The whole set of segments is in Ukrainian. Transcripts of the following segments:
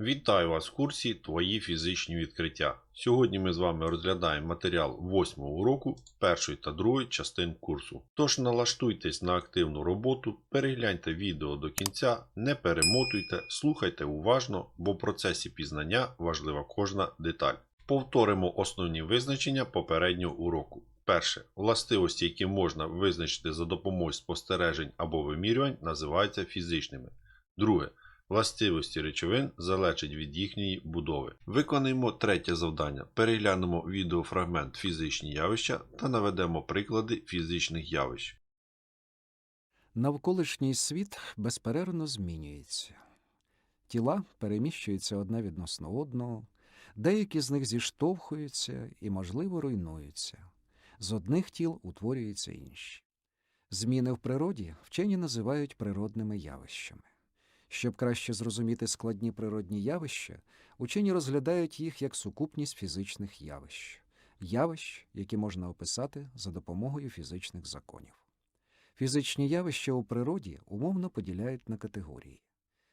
Вітаю вас в курсі Твої фізичні відкриття. Сьогодні ми з вами розглядаємо матеріал 8 уроку першої та другої частин курсу. Тож налаштуйтесь на активну роботу, перегляньте відео до кінця, не перемотуйте, слухайте уважно, бо в процесі пізнання важлива кожна деталь. Повторимо основні визначення попереднього уроку. Перше. Властивості, які можна визначити за допомогою спостережень або вимірювань, називаються фізичними. Друге. Властивості речовин залежать від їхньої будови. Виконаємо третє завдання. Переглянемо відеофрагмент фізичні явища та наведемо приклади фізичних явищ. Навколишній світ безперервно змінюється. Тіла переміщуються одне відносно одного, деякі з них зіштовхуються і, можливо, руйнуються. З одних тіл утворюються інші. Зміни в природі вчені називають природними явищами. Щоб краще зрозуміти складні природні явища, учені розглядають їх як сукупність фізичних явищ, явищ, які можна описати за допомогою фізичних законів. Фізичні явища у природі умовно поділяють на категорії.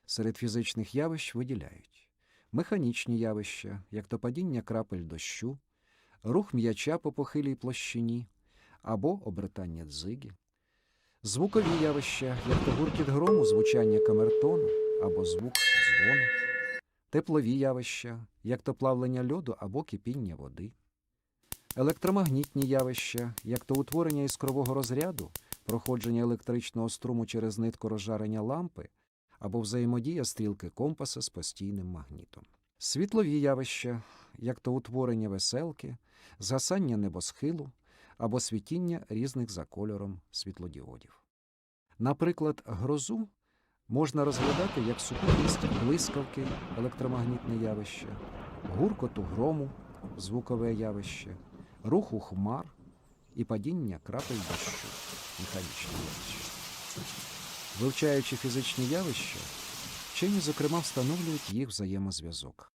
Серед фізичних явищ виділяють механічні явища, як то падіння крапель дощу, рух м'яча по похилій площині або обертання дзиги, звукові явища, як то гуркіт грому, звучання камертону або звук дзвону, теплові явища, як то плавлення льоду або кипіння води, електромагнітні явища, як то утворення іскрового розряду, проходження електричного струму через нитку розжарення лампи або взаємодія стрілки компаса з постійним магнітом. Світлові явища, як то утворення веселки, згасання небосхилу або світіння різних за кольором світлодіодів. Наприклад, грозу можна розглядати як сукупність блискавки електромагнітне явище, гуркоту грому звукове явище, руху хмар і падіння крапель дощу механічне явище. Вивчаючи фізичні явища, вчені, зокрема, встановлюють їх взаємозв'язок.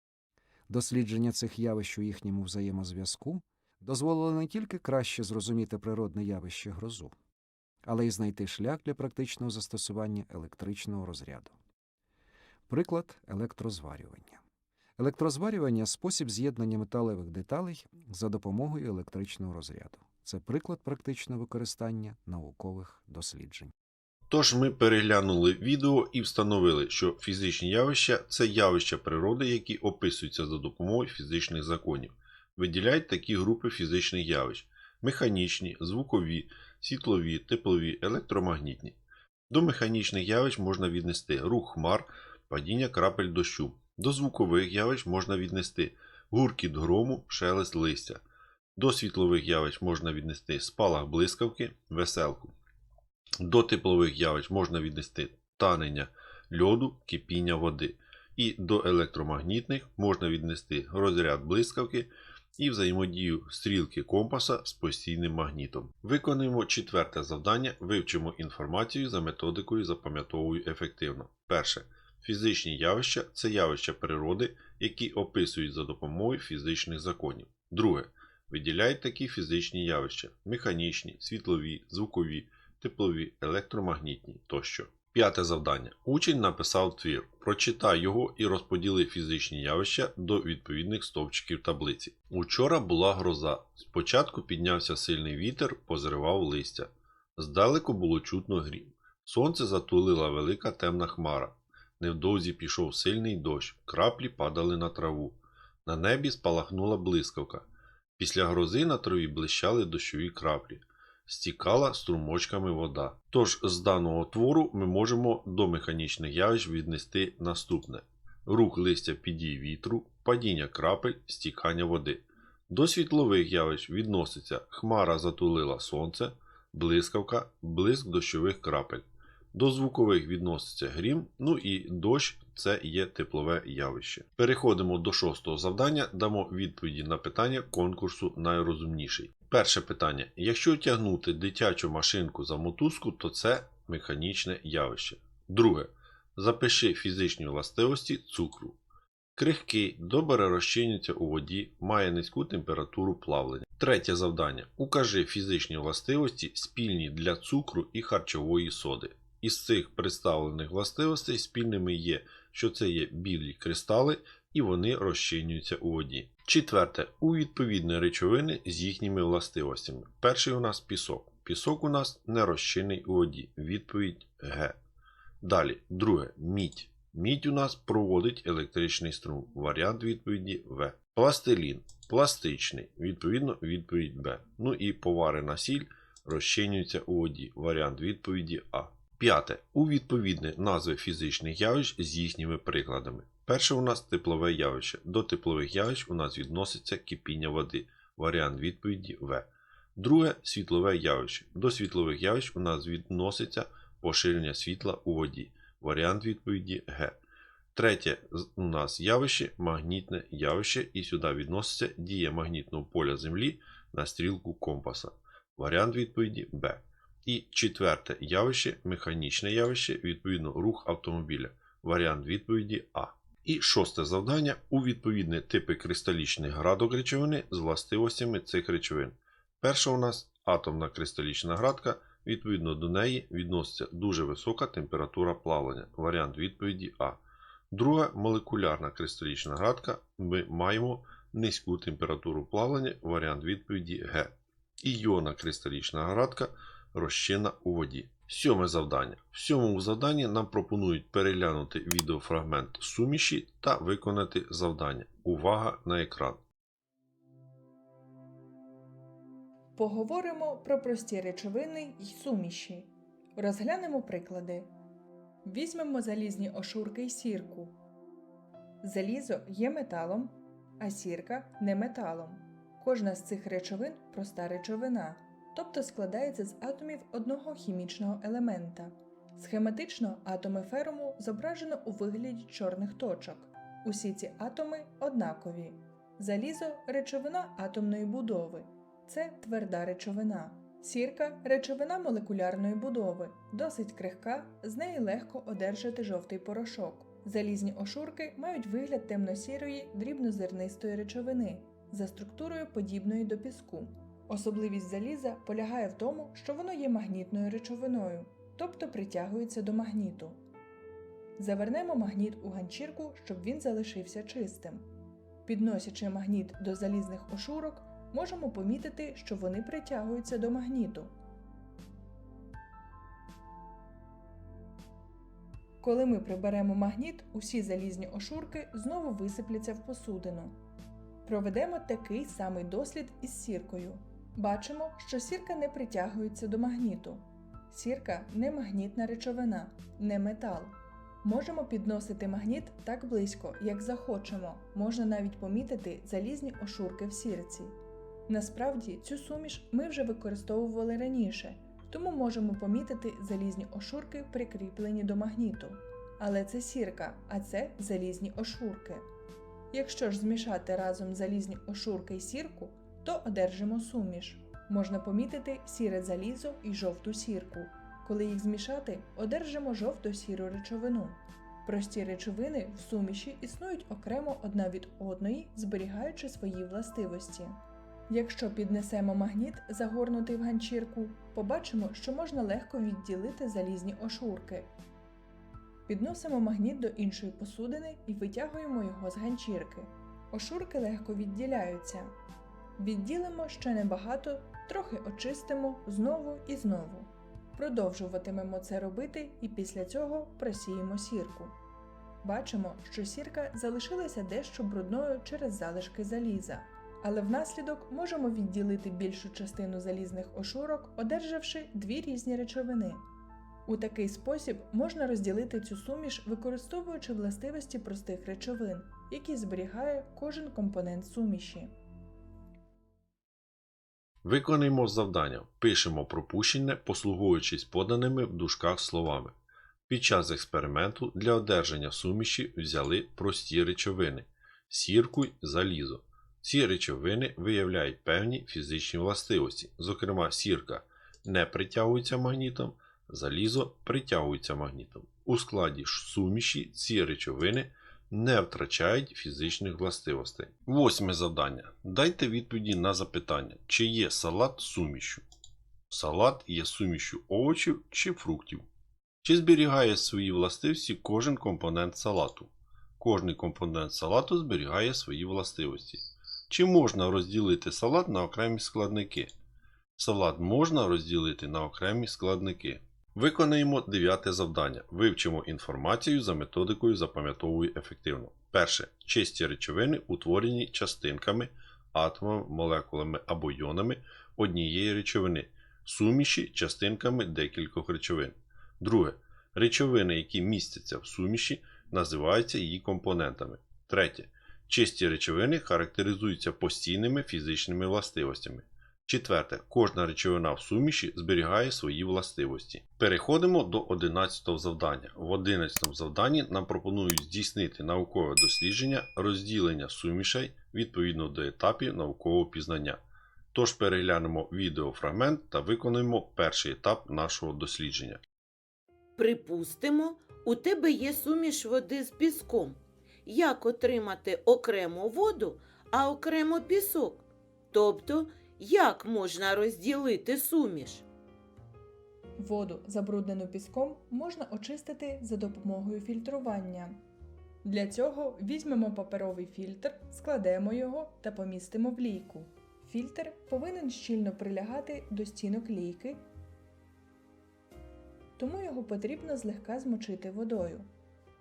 Дослідження цих явищ у їхньому взаємозв'язку дозволило не тільки краще зрозуміти природне явище грозу, але й знайти шлях для практичного застосування електричного розряду. Приклад електрозварювання. Електрозварювання спосіб з'єднання металевих деталей за допомогою електричного розряду. Це приклад практичного використання наукових досліджень. Тож ми переглянули відео і встановили, що фізичні явища це явища природи, які описуються за допомогою фізичних законів. Виділяють такі групи фізичних явищ: механічні, звукові, світлові, теплові, електромагнітні. До механічних явищ можна віднести рух хмар, падіння крапель дощу. До звукових явищ можна віднести гуркіт грому, шелест листя. До світлових явищ можна віднести спалах блискавки, веселку. До теплових явищ можна віднести танення льоду, кипіння води. І до електромагнітних можна віднести розряд блискавки і взаємодію стрілки компаса з постійним магнітом. Виконуємо четверте завдання, вивчимо інформацію за методикою запам'ятовую ефективно. Перше. Фізичні явища це явища природи, які описують за допомогою фізичних законів. Друге. Виділяють такі фізичні явища: механічні, світлові, звукові, теплові, електромагнітні тощо. П'яте завдання. Учень написав твір. Прочитай його і розподіли фізичні явища до відповідних стовпчиків таблиці. Учора була гроза. Спочатку піднявся сильний вітер, позривав листя. Здалеку було чутно грім. Сонце затулила велика темна хмара. Невдовзі пішов сильний дощ, краплі падали на траву. На небі спалахнула блискавка. Після грози на траві блищали дощові краплі стікала струмочками вода. Тож з даного твору ми можемо до механічних явищ віднести наступне: рух листя під дій вітру, падіння крапель, стікання води. До світлових явищ відноситься хмара затулила сонце, блискавка, блиск дощових крапель. До звукових відноситься грім, ну і дощ це є теплове явище. Переходимо до шостого завдання, дамо відповіді на питання конкурсу найрозумніший. Перше питання: якщо тягнути дитячу машинку за мотузку, то це механічне явище. Друге. Запиши фізичні властивості цукру. Крихкий, добре розчинюється у воді, має низьку температуру плавлення. Третє завдання. Укажи фізичні властивості спільні для цукру і харчової соди. Із цих представлених властивостей спільними є, що це є білі кристали і вони розчинюються у воді. Четверте, у відповідні речовини з їхніми властивостями. Перший у нас пісок. Пісок у нас не розчинний у воді. Відповідь Г. Далі, друге, мідь. Мідь у нас проводить електричний струм. Варіант відповіді В. Пластилін. Пластичний. Відповідно, відповідь Б. Ну і поварена сіль розчинюється у воді. Варіант відповіді А. П'яте. У відповідні назви фізичних явищ з їхніми прикладами. Перше у нас теплове явище. До теплових явищ у нас відноситься кипіння води. Варіант відповіді В. Друге світлове явище. До світлових явищ у нас відноситься поширення світла у воді. Варіант відповіді Г. Третє у нас явище магнітне явище, і сюди відноситься дія магнітного поля Землі на стрілку компаса. Варіант відповіді Б. І четверте явище механічне явище, відповідно, рух автомобіля. Варіант відповіді А. І шосте завдання у відповідні типи кристалічних градок речовини з властивостями цих речовин. Перша у нас атомна кристалічна градка, відповідно до неї відноситься дуже висока температура плавлення. Варіант відповіді А. Друга молекулярна кристалічна градка. Ми маємо низьку температуру плавлення. Варіант відповіді Г. І іонна кристалічна градка розчинна у воді. Сьоме завдання. В сьомому завданні нам пропонують переглянути відеофрагмент суміші та виконати завдання. Увага на екран. Поговоримо про прості речовини й суміші. Розглянемо приклади. Візьмемо залізні ошурки й сірку. Залізо є металом, а сірка не металом. Кожна з цих речовин проста речовина, тобто складається з атомів одного хімічного елемента. Схематично атоми феруму зображено у вигляді чорних точок. Усі ці атоми однакові. Залізо речовина атомної будови. Це тверда речовина. Сірка речовина молекулярної будови, досить крихка, з неї легко одержати жовтий порошок. Залізні ошурки мають вигляд темно-сірої дрібнозернистої речовини за структурою подібної до піску. Особливість заліза полягає в тому, що воно є магнітною речовиною, тобто притягується до магніту. Завернемо магніт у ганчірку, щоб він залишився чистим. Підносячи магніт до залізних ошурок, можемо помітити, що вони притягуються до магніту. Коли ми приберемо магніт, усі залізні ошурки знову висипляться в посудину. Проведемо такий самий дослід із сіркою. Бачимо, що сірка не притягується до магніту. Сірка не магнітна речовина, не метал. Можемо підносити магніт так близько, як захочемо. Можна навіть помітити залізні ошурки в сірці. Насправді цю суміш ми вже використовували раніше, тому можемо помітити залізні ошурки, прикріплені до магніту. Але це сірка, а це залізні ошурки. Якщо ж змішати разом залізні ошурки і сірку, то одержимо суміш. Можна помітити сіре залізо і жовту сірку. Коли їх змішати, одержимо жовто-сіру речовину. Прості речовини в суміші існують окремо одна від одної, зберігаючи свої властивості. Якщо піднесемо магніт, загорнутий в ганчірку, побачимо, що можна легко відділити залізні ошурки. Підносимо магніт до іншої посудини і витягуємо його з ганчірки. Ошурки легко відділяються. Відділимо ще небагато, трохи очистимо знову і знову. Продовжуватимемо це робити і після цього просіємо сірку. Бачимо, що сірка залишилася дещо брудною через залишки заліза, але внаслідок можемо відділити більшу частину залізних ошурок, одержавши дві різні речовини. У такий спосіб можна розділити цю суміш, використовуючи властивості простих речовин, які зберігає кожен компонент суміші. Виконуємо завдання. Пишемо пропущене, послуговуючись поданими в дужках словами. Під час експерименту для одержання суміші взяли прості речовини сірку й залізо. Ці речовини виявляють певні фізичні властивості, зокрема, сірка не притягується магнітом, залізо притягується магнітом. У складі суміші ці речовини не втрачають фізичних властивостей. Восьме завдання. Дайте відповіді на запитання, чи є салат сумішю. Салат є сумішю овочів чи фруктів. Чи зберігає свої властивості кожен компонент салату? Кожний компонент салату зберігає свої властивості. Чи можна розділити салат на окремі складники? Салат можна розділити на окремі складники. Виконаємо дев'яте завдання. Вивчимо інформацію за методикою запам'ятовуй ефективно. Перше. Чисті речовини утворені частинками, атомами, молекулами або йонами однієї речовини, суміші частинками декількох речовин. Друге. Речовини, які містяться в суміші, називаються її компонентами. Третє. Чисті речовини характеризуються постійними фізичними властивостями. Четверте. Кожна речовина в суміші зберігає свої властивості. Переходимо до 11 завдання. В 11 завданні нам пропонують здійснити наукове дослідження розділення сумішей відповідно до етапів наукового пізнання. Тож переглянемо відеофрагмент та виконуємо перший етап нашого дослідження. Припустимо, у тебе є суміш води з піском. Як отримати окремо воду, а окремо пісок? Тобто, як можна розділити суміш? Воду, забруднену піском, можна очистити за допомогою фільтрування. Для цього візьмемо паперовий фільтр, складемо його та помістимо в лійку. Фільтр повинен щільно прилягати до стінок лійки, тому його потрібно злегка змочити водою.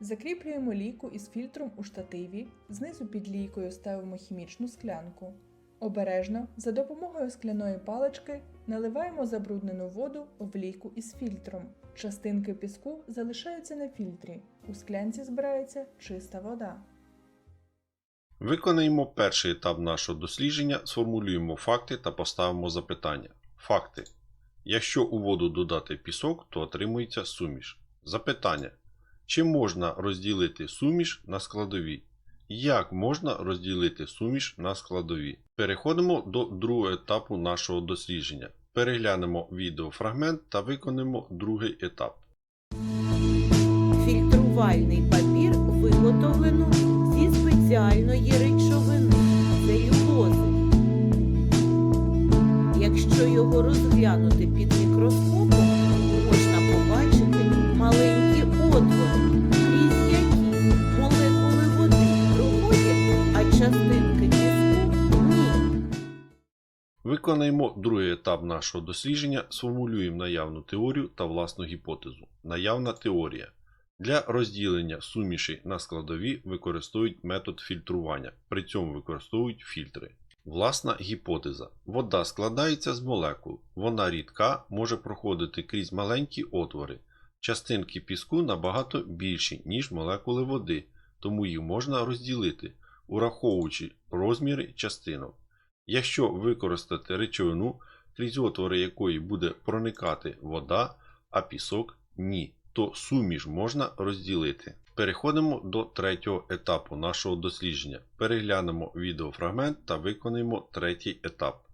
Закріплюємо лійку із фільтром у штативі, знизу під лійкою ставимо хімічну склянку. Обережно, за допомогою скляної палички, наливаємо забруднену воду в лійку із фільтром. Частинки піску залишаються на фільтрі. У склянці збирається чиста вода. Виконаємо перший етап нашого дослідження, сформулюємо факти та поставимо запитання. Факти. Якщо у воду додати пісок, то отримується суміш. Запитання. Чи можна розділити суміш на складові? Як можна розділити суміш на складові? Переходимо до другого етапу нашого дослідження. Переглянемо відеофрагмент та виконаємо другий етап. Фільтрувальний папір виготовлено зі спеціальної речовини целюлози. Якщо його розглянути під мікроскопом, Виконаємо другий етап нашого дослідження, сформулюємо наявну теорію та власну гіпотезу. Наявна теорія. Для розділення суміші на складові використовують метод фільтрування, при цьому використовують фільтри. Власна гіпотеза. Вода складається з молекул. Вона рідка, може проходити крізь маленькі отвори. Частинки піску набагато більші, ніж молекули води, тому їх можна розділити, ураховуючи розміри частинок. Якщо використати речовину, крізь отвори якої буде проникати вода, а пісок ні, то суміш можна розділити. Переходимо до третього етапу нашого дослідження. Переглянемо відеофрагмент та виконаємо третій етап.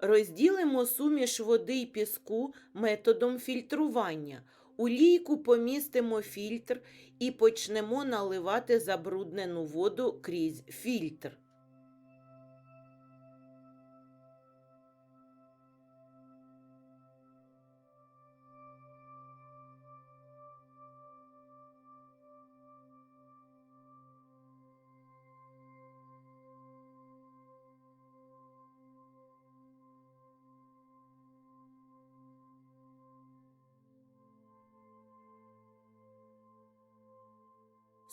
Розділимо суміш води й піску методом фільтрування. У лійку помістимо фільтр і почнемо наливати забруднену воду крізь фільтр.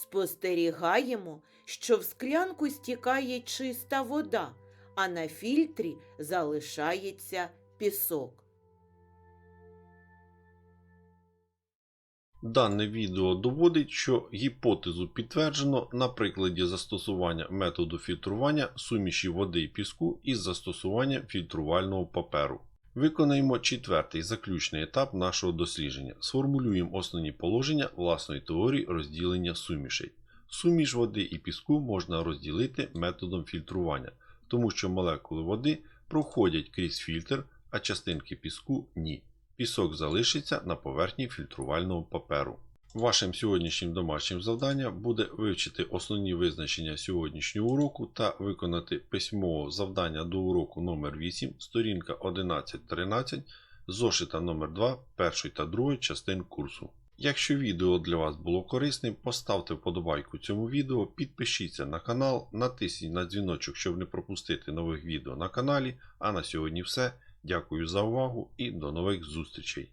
Спостерігаємо, що в склянку стікає чиста вода, а на фільтрі залишається пісок. Дане відео доводить, що гіпотезу підтверджено на прикладі застосування методу фільтрування суміші води і піску із застосуванням фільтрувального паперу. Виконаємо четвертий заключний етап нашого дослідження. Сформулюємо основні положення власної теорії розділення сумішей. Суміш води і піску можна розділити методом фільтрування, тому що молекули води проходять крізь фільтр, а частинки піску ні. Пісок залишиться на поверхні фільтрувального паперу. Вашим сьогоднішнім домашнім завданням буде вивчити основні визначення сьогоднішнього уроку та виконати письмове завдання до уроку номер 8 сторінка 11-13 зошита номер 2 першої та другої частин курсу. Якщо відео для вас було корисним, поставте вподобайку цьому відео, підпишіться на канал, натисніть на дзвіночок, щоб не пропустити нових відео на каналі. А на сьогодні все. Дякую за увагу і до нових зустрічей!